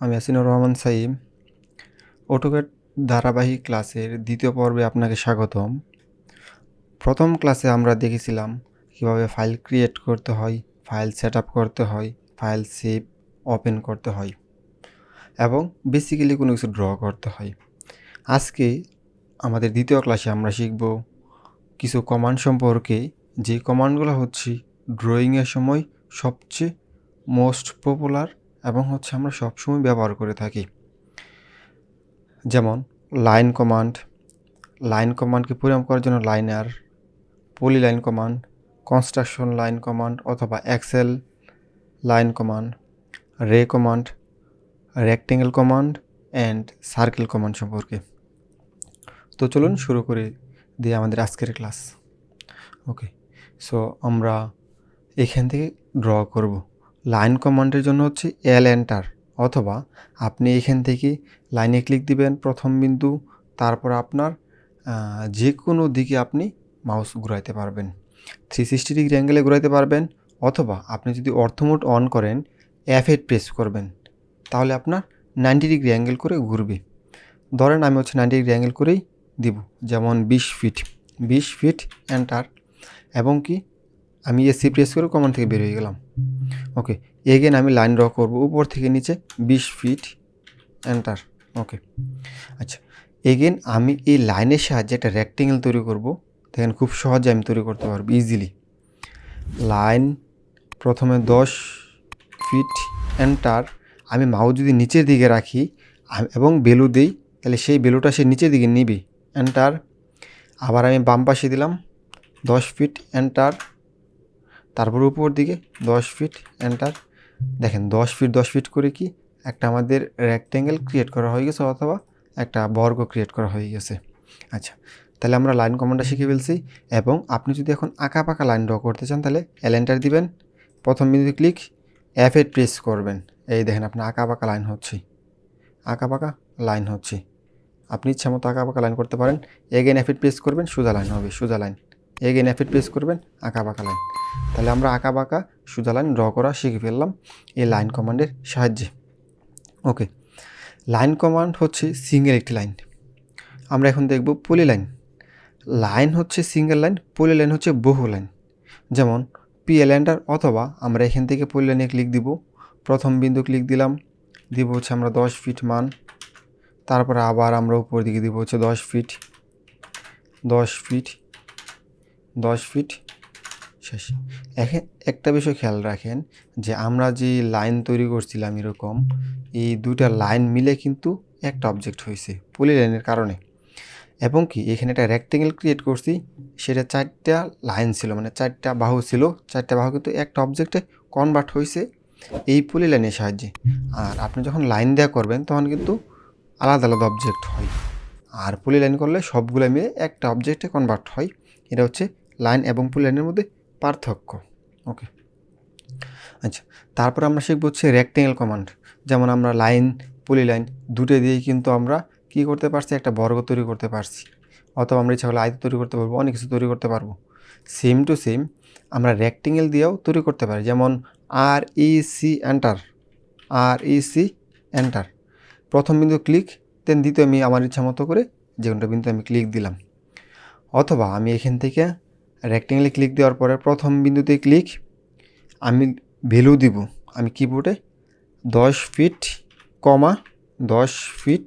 আমি আসিনুর রহমান সাইম। অটোকেট ধারাবাহিক ক্লাসের দ্বিতীয় পর্বে আপনাকে স্বাগতম। প্রথম ক্লাসে আমরা দেখেছিলাম কীভাবে ফাইল ক্রিয়েট করতে হয়, ফাইল সেট করতে হয়, ফাইল সেভ, ওপেন করতে হয় এবং বেসিক্যালি কোনো কিছু ড্র করতে হয়। আজকে আমাদের দ্বিতীয় ক্লাসে আমরা শিখব কিছু কমান্ড সম্পর্কে। যে কমান্ডগুলো হচ্ছে, ড্রয়িংয়ের সময় সবচেয়ে মোস্ট পপুলার এবং হচ্ছে আমরা সবসময় ব্যবহার করে থাকি। যেমন লাইন কমান্ড লাইন কমান্ডকে পরিমাপ করার জন্য linear poly line command construction line command অথবা excel line command ray command rectangle command and circle command সম্পর্কে। তো চলুন শুরু করে দিয়ে আমাদের আজকের ক্লাস ওকে সো আমরা এখান থেকে ড্র করব। লাইন কমান্ডের জন্য হচ্ছে এল এন্টার অথবা আপনি এখান থেকে লাইনে ক্লিক দিবেন প্রথম বিন্দু, তারপর আপনার যে কোনো দিকে আপনি মাউস ঘুরাইতে পারবেন। থ্রি সিক্সটি ডিগ্রি অ্যাঙ্গেলে ঘুরাইতে পারবেন, অথবা আপনি যদি অর্থমোড অন করেন এফ এইট প্রেস করবেন, তাহলে আপনার নাইনটি ডিগ্রি অ্যাঙ্গেল করে ঘুরবে। ধরেন আমি হচ্ছে নাইনটি ডিগ্রি অ্যাঙ্গেল করেই দিব, যেমন বিশ ফিট বিশ ফিট এন্টার এবং কি আমি এসি প্রেস করে কমান থেকে বের হয়ে গেলাম। ওকে এগেন আমি লাইন ড্র করব উপর থেকে নিচে বিশ ফিট এন্টার ওকে আচ্ছা এগেন আমি এই লাইনের সাহায্যে একটা রেক্টেঙ্গেল তৈরি করব। দেখেন খুব সহজে আমি তৈরি করতে পারব ইজিলি লাইন প্রথমে দশ ফিট এন্টার আমি মাউস যদি নিচের দিকে রাখি এবং বেলু দিই, তাহলে সেই বেলুটা সে নিচের দিকে নিবে এন্টার আবার আমি বাম পাশে দিলাম, দশ ফিট এন্টার তারপর উপর দিকে দশ ফিট এন্টার দেখেন, দশ ফিট দশ ফিট করে কি একটা আমাদের রেক্টেঙ্গেল ক্রিয়েট করা হয়ে গেছে অথবা একটা বর্গ ক্রিয়েট করা হয়ে গেছে। আচ্ছা তাহলে আমরা লাইন কমান্ডটা শিখে ফেলছি এবং আপনি যদি এখন আঁকা পাকা লাইন ড্র করতে চান তাহলে এলেন্টার দিবেন। প্রথম বিন্দু ক্লিক এফ এইট প্রেস করবেন। এই দেখেন, আপনার আঁকা পাকা লাইন হচ্ছে। আঁকা পাকা লাইন হচ্ছে। আপনি ইচ্ছা মতো আঁকা পাকা লাইন করতে পারেন। এগেন এফ এইট প্রেস করবেন, সোজা লাইন হবে, সোজা লাইন এগেন এইট প্রেস করবেন, আঁকা বাঁকা লাইন তাহলে আমরা আঁকা বাঁকা সোজা লাইন ড্র করা শিখে ফেললাম এই লাইন কমান্ডের সাহায্যে। ওকে লাইন কমান্ড হচ্ছে সিঙ্গেল একটি লাইন আমরা এখন দেখব পলি লাইন লাইন হচ্ছে সিঙ্গেল লাইন পলি লাইন হচ্ছে বহু লাইন যেমন পি এলেন্ডার অথবা আমরা এখান থেকে পলি লাইনে ক্লিক দিব। প্রথম বিন্দু ক্লিক দিলাম, দিব হচ্ছে আমরা দশ ফিট মান। তারপরে আবার আমরা উপর দিকে দিব হচ্ছে দশ ফিট দশ ফিট দশ ফিট শেষ। এখন একটা বিষয় খেয়াল রাখেন যে আমরা যে লাইন তৈরি করছিলাম এরকম, এই দুইটা লাইন মিলে কিন্তু একটা অবজেক্ট হয়েছে পলি লাইনের কারণে। এবং কি, এখানে একটা রেক্টেঙ্গেল ক্রিয়েট করছি, সেটা চারটা লাইন ছিল মানে চারটা বাহু ছিল, চারটা বাহু কিন্তু একটা অবজেক্টে কনভার্ট হয়েছে এই পলি লাইনের সাহায্যে। আর আপনি যখন লাইন দেওয়া করবেন, তখন কিন্তু আলাদা আলাদা অবজেক্ট হয়। আর পলি লাইন করলে সবগুলো মিলে একটা অবজেক্টে কনভার্ট হয়। এটা হচ্ছে লাইন এবং পলি লাইনের মধ্যে পার্থক্য। ওকে। আচ্ছা তারপর আমরা শিখব হচ্ছে রেক্টেঙ্গেল কমান্ড যেমন আমরা লাইন, পুলি লাইন দুটো দিয়েই কিন্তু আমরা কি করতে পারছি? একটা বর্গ তৈরি করতে পারছি। অথবা আমরা ইচ্ছা করলে আয়ত তৈরি করতে পারব, অনেক কিছু তৈরি করতে পারব। সেম টু সেম আমরা রেক্টেঙ্গেল দিয়েও তৈরি করতে পারি। যেমন R E C enter R E C enter প্রথম বিন্দু ক্লিক দেন দ্বিতীয় আমি আমার ইচ্ছা মতো করে যে কোনটা বিন্দু আমি ক্লিক দিলাম। অথবা আমি এখান থেকে রেক্টেঙ্গেলে ক্লিক দেওয়ার পরে প্রথম বিন্দুতে ক্লিক আমি ভ্যালু দিব। আমি কিবোর্ডে দশ ফিট কমা দশ ফিট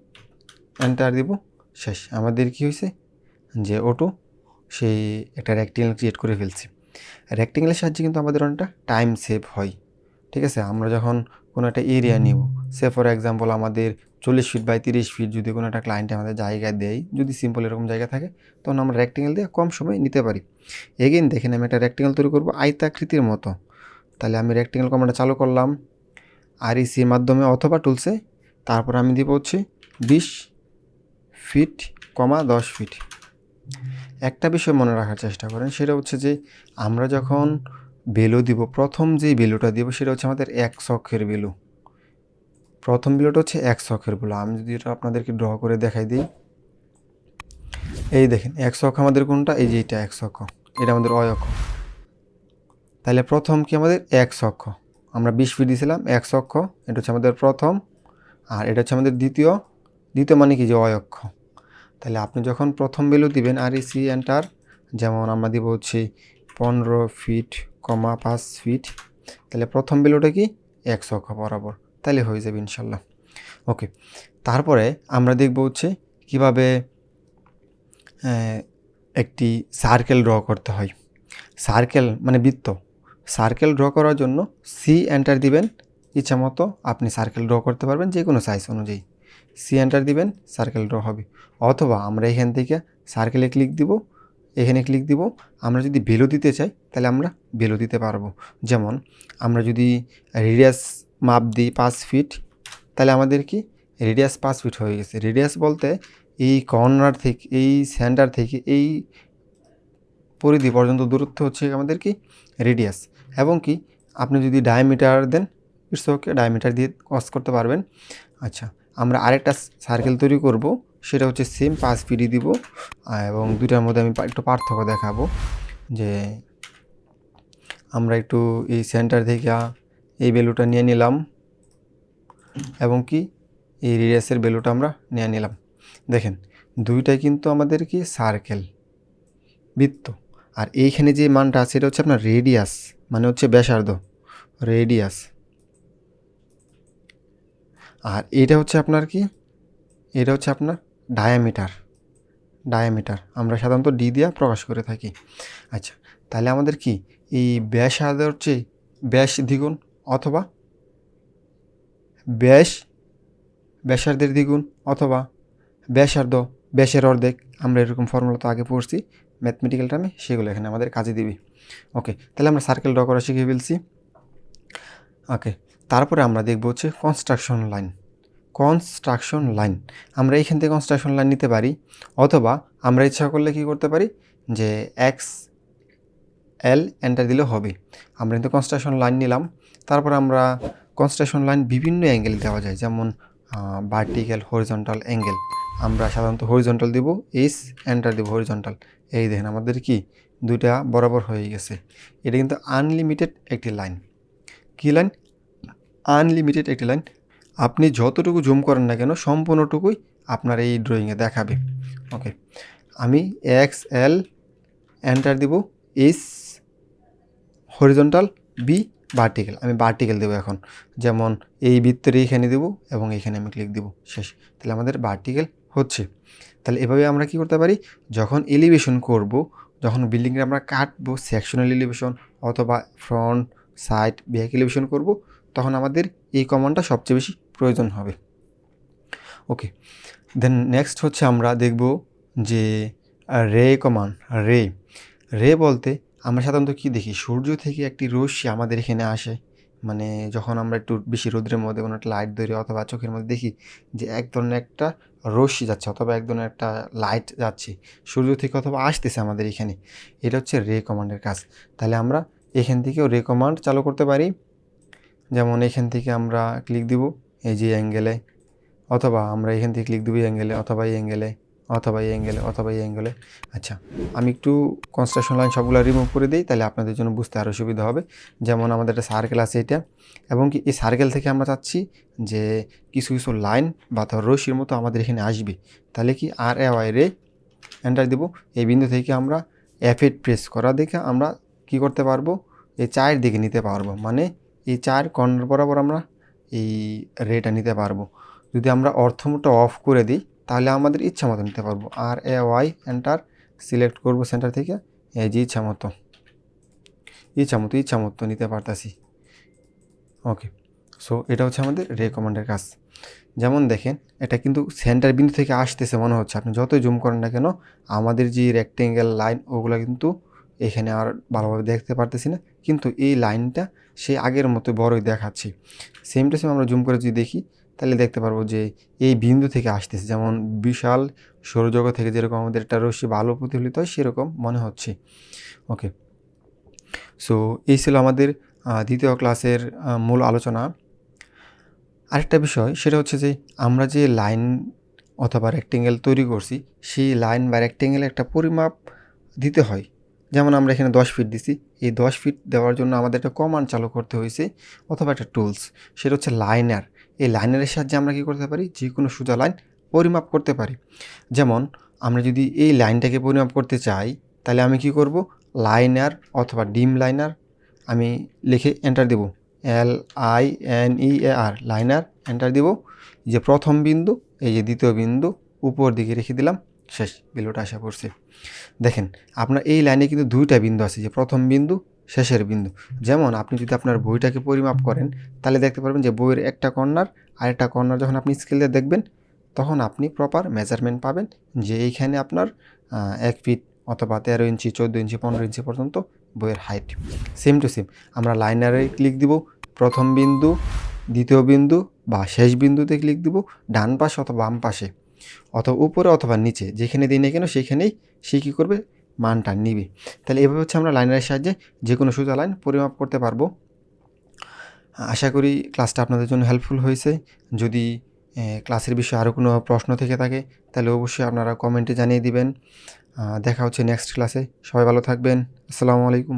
এন্টার দিব। শেষ। আমাদের কি হয়েছে? যে অটো সেই একটা রেক্টেঙ্গেল ক্রিয়েট করে ফেলছি। রেক্টেঙ্গেলের সাহায্যে কিন্তু আমাদের অনেকটা টাইম সেভ হয়। ঠিক আছে? আমরা যখন কোনো একটা এরিয়া নিব সে ফর এক্সাম্পল আমাদের চল্লিশ ফিট বাই তিরিশ ফিট যদি কোনো একটা ক্লায়েন্টে আমাদের জায়গা দেয়, যদি সিম্পল এরকম জায়গা থাকে, তখন আমরা রেক্টেঙ্গেল দিয়ে কম সময় নিতে পারি। এগেইন দেখেন আমি একটা রেক্টেঙ্গেল তৈরি করব আয়তাকৃতির মতো। তাহলে আমি রেক্টেঙ্গেল কমান্ডটা চালু করলাম আর ইসির মাধ্যমে অথবা টুলসে তারপর আমি দিব হচ্ছে বিশ ফিট কমা দশ ফিট একটা বিষয় মনে রাখার চেষ্টা করেন, সেটা হচ্ছে যে আমরা যখন বেলু দিব, প্রথম যে বেলুটা দিব, সেটা হচ্ছে আমাদের এক শখের বেলু প্রথম বেলুটা হচ্ছে এক শখের বেলু আমি যদি এটা আপনাদেরকে ড্র করে দেখাই দিই। এই দেখেন, এক শখ আমাদের কোনটা? এই যে এটা এক শখ। এটা আমাদের অয়ক্ষ তাহলে প্রথম কি আমাদের? এক অক্ষ আমরা বিশ ফিট দিয়েছিলাম, এক অক্ষ এটা হচ্ছে আমাদের প্রথম। আর এটা হচ্ছে আমাদের দ্বিতীয়। দ্বিতীয় মানে কি? যে অয় অক্ষ। তাহলে আপনি যখন প্রথম ভ্যালু দিবেন, আর সি এন্টার যেমন আমরা দিব হচ্ছে পনেরো ফিট কমা পাঁচ ফিট তাহলে প্রথম ভ্যালুটা কি? এক অক্ষ বরাবর। তাহলে হয়ে যাবে ইনশাল্লাহ। ওকে, তারপরে আমরা দেখব হচ্ছে কীভাবে একটি সার্কেল ড্র করতে হয়। সার্কেল মানে বৃত্ত। সার্কেল ড্র করার জন্য সি এন্টার দিবেন, ইচ্ছা মতো আপনি সার্কেল ড্র করতে পারবেন যে কোনো সাইজ অনুযায়ী। সি এন্টার দিবেন সার্কেল ড্র হবে। অথবা আমরা এখান থেকে সার্কেলে ক্লিক দিব, এখানে ক্লিক দিব। আমরা যদি বেলো দিতে চাই, তাহলে আমরা বেলো দিতে পারব। যেমন আমরা যদি রেডিয়াস মাপ দিই পাঁচ ফিট, তাহলে আমাদের কি রেডিয়াস পাঁচ ফিট হয়ে গেছে। রেডিয়াস বলতে এই কর্নার থেকে, এই সেন্টার থেকে, এই পরিধি পর্যন্ত দূরত্ব হচ্ছে আমাদের কি রেডিয়াস এবং কি আপনি যদি ডায়ামিটার দেন ইটস ওকে ডায়ামিটার দিয়ে কস করতে পারবেন। আচ্ছা আমরা আরেকটা সার্কেল তৈরি করব, সেটা হচ্ছে সেম পাঁচ ফিটই দিব, এবং দুটার মধ্যে আমি একটু পার্থক্য দেখাবো, যে আমরা একটু এই সেন্টার থেকে এই বেলুটা নিয়ে নিলাম এবং কি এই রেডিয়াসের বেলুটা আমরা নিয়ে নিলাম। দেখেন, দুইটাই কিন্তু আমাদের কি সার্কেল বৃত্ত। আর এইখানে যে মানটা আছে, এটা হচ্ছে আপনার রেডিয়াস মানে হচ্ছে ব্যাসার্ধ রেডিয়াস আর এটা হচ্ছে আপনার কি, এটা হচ্ছে আপনার ডায়ামিটার ডায়ামিটার আমরা সাধারণত ডি দিয়া প্রকাশ করে থাকি। আচ্ছা তাহলে আমাদের কি, এই ব্যাস ব্যাসার্ধ হচ্ছে ব্যাস দ্বিগুণ অথবা ব্যাস ব্যাসার্ধের দ্বিগুণ অথবা ব্যাসার্ধ ব্যাসের অর্ধেক। আমরা এরকম ফর্মুলা তো আগে পড়ছি ম্যাথমেটিক্যাল টার্মে সেগুলো এখানে আমাদের কাজে দিবি। ওকে তাহলে আমরা সার্কেল ড্র করা শিখে ফেলছি। ওকে তারপরে আমরা দেখব হচ্ছে কনস্ট্রাকশন লাইন কনস্ট্রাকশন লাইন আমরা এইখান থেকে কনস্ট্রাকশন লাইন নিতে পারি, অথবা আমরা ইচ্ছা করলে কি করতে পারি, যে এক্স এল এন্টার দিলে হবে। আমরা কিন্তু কনস্ট্রাকশন লাইন নিলাম। তারপর আমরা কনস্ট্রাকশন লাইন বিভিন্ন অ্যাঙ্গেল দেওয়া যায়, যেমন ভার্টিক্যাল হরিজন্টাল অ্যাঙ্গেল আমরা সাধারণত হরিজন্টাল দিব এস এন্টার দিব হরিজন্টাল এই দেখেন আমাদের কি? দুইটা বরাবর হয়ে গেছে। এটা কিন্তু আনলিমিটেড একটি লাইন কী লাইন আনলিমিটেড একটি লাইন আপনি যতটুকু জুম করেন না কেন, সম্পূর্ণটুকুই আপনার এই ড্রয়িংয়ে দেখাবে। ওকে আমি এক্স এল এন্টার দিব এস হরিজন্টাল বি ভার্টিক্যাল আমি ভার্টিক্যাল দেবো এখন। যেমন এই বৃত্তের এইখানে দেবো এবং এইখানে আমি ক্লিক দেবো। শেষ। তাহলে আমাদের ভার্টিক্যাল হচ্ছে। তাহলে এভাবে আমরা কি করতে পারি? যখন এলিভেশন করব, যখন বিল্ডিংয়ে আমরা কাটবো সেকশনাল এলিভেশন অথবা ফ্রন্ট সাইড ব্যাক এলিভেশন করব, তখন আমাদের এই কমান্ডটা সবচেয়ে বেশি প্রয়োজন হবে। ওকে দেন নেক্সট হচ্ছে আমরা দেখব যে রে কমান্ড রে রে বলতে আমরা সাধারণত কী দেখি? সূর্য থেকে একটি রশ্মি আমাদের এখানে আসে। মানে যখন আমরা একটু বেশি রোদ্রের মধ্যে কোনো একটা লাইট ধরি অথবা চোখের মধ্যে দেখি যে এক ধরনের একটা রশ্মি যাচ্ছে অথবা এক ধরনের একটা লাইট যাচ্ছে, সূর্য থেকে অথবা আসতেছে আমাদের এখানে। এটা হচ্ছে রে কমান্ডের কাজ। তাহলে আমরা এখান থেকেও রে কমান্ড চালু করতে পারি। যেমন এখান থেকে আমরা ক্লিক দিব এই যে অ্যাঙ্গেলে অথবা আমরা এখান থেকে ক্লিক দেবো এই অ্যাঙ্গেলে অথবা এই অ্যাঙ্গেলে অথবা এই অ্যাঙ্গেলে অথবা এই অ্যাঙ্গেলে আচ্ছা আমি একটু কনস্ট্রাকশন লাইন সবগুলো রিমুভ করে দিই, তাহলে আপনাদের জন্য বুঝতে আরও সুবিধা হবে। যেমন আমাদের একটা সার্কেল আছে এটা, এবং কি এই সার্কেল থেকে আমরা চাচ্ছি যে কিছু কিছু লাইন বা ধর রশির মতো আমাদের এখানে আসবে। তাহলে কি আর এ ওয়াই রে এন্টার দেবো। এই বিন্দু থেকে আমরা এফেট প্রেস করা দেখে আমরা কি করতে পারব? এই চায়ের দিকে নিতে পারব। মানে এই চায়ের কর্নার বরাবর আমরা এই রেটা নিতে পারব। যদি আমরা অর্থমোটা অফ করে দিই তাহলে আমাদের ইচ্ছা মতো নিতে পারব। আর এ ওয়াই এন্টার সিলেক্ট করব সেন্টার থেকে। এই যে ইচ্ছা মতো। ইচ্ছা মতো ইচ্ছা মতো নিতে পারতাছি। ওকে সো এটা হচ্ছে আমাদের রেকমেন্ডের কাজ। যেমন দেখেন, এটা কিন্তু সেন্টার বিন্দু থেকে আসতেছে মনে হচ্ছে। আপনি যতই জুম করেন না কেন, আমাদের যে রেক্টেঙ্গেল লাইন ওগুলো কিন্তু এখানে আর ভালোভাবে দেখতে পারতেছি না। কিন্তু এই লাইনটা সে আগের মতো বড়ই দেখাচ্ছে। সেম টু সেম আমরা জুম করে যদি দেখি তাহলে দেখতে পারব যে এই বিন্দু থেকে আসতেছে। যেমন বিশাল সৌরজগৎ থেকে যেরকম আমাদের একটা রশ্মি ভালো প্রতিফলিত হয়, সেরকম মনে হচ্ছে। ওকে। সো এই ছিল আমাদের দ্বিতীয় ক্লাসের মূল আলোচনা। আরেকটা বিষয়, সেটা হচ্ছে যে আমরা যে লাইন অথবা রেক্টেঙ্গেল তৈরি করছি, সেই লাইন বা রেক্টেঙ্গেলে একটা পরিমাপ দিতে হয়। যেমন আমরা এখানে দশ ফিট দিছি, এই দশ ফিট দেওয়ার জন্য আমাদের একটা কমান্ড চালু করতে হয়েছে, অথবা একটা টুলস সেটা হচ্ছে লাইনার এই লাইনের সাহায্যে আমরা কী করতে পারি? যে কোনো সোজা লাইন পরিমাপ করতে পারি। যেমন, আমরা যদি এই লাইনটাকে পরিমাপ করতে চাই, তাহলে আমি কি করব? লাইনার অথবা ডিম লাইনার আমি লিখে enter Dev. L I N E A R, linear enter দিব। যে প্রথম বিন্দু, এই যে দ্বিতীয় বিন্দু, উপর দিকে রেখে দিলাম। শেষ বিলোটা আশা পড়ছে দেখেন, আপনার এই লাইনে কিন্তু দুইটা বিন্দু আছে। যে প্রথম বিন্দু শেষের বিন্দু। যেমন আপনি যদি আপনার বইটাকে পরিমাপ করেন, তাহলে দেখতে পারবেন যে বইয়ের একটা কর্নার আর একটা কর্নার যখন আপনি স্কেল দেখবেন, তখন আপনি প্রপার মেজারমেন্ট পাবেন যে এইখানে আপনার এক ফিট অথবা তেরো ইঞ্চি, চোদ্দ ইঞ্চি, পনেরো ইঞ্চি পর্যন্ত বইয়ের হাইট সেম টু সেম আমরা লাইনারে ক্লিক দিব, প্রথম বিন্দু, দ্বিতীয় বিন্দু বা শেষ বিন্দুতে ক্লিক দিব, ডান পাশে অথবা বাম পাশে। অথবা উপরে অথবা নিচে, যেখানে দিই না কেন, সেখানেই সে কী করবে? মানটা নিবে। তাহলে এভাবে হচ্ছে আমরা লাইনের সাহায্যে যে কোনো সোজা লাইন পরিমাপ করতে পারব। আশা করি ক্লাসটা আপনাদের জন্য হেল্পফুল হয়েছে। যদি ক্লাসের বিষয়ে আরও কোনো প্রশ্ন থেকে থাকে, তাহলে অবশ্যই আপনারা কমেন্টে জানিয়ে দিবেন। দেখা হচ্ছে নেক্সট ক্লাসে সবাই ভালো থাকবেন। আসসালামু আলাইকুম।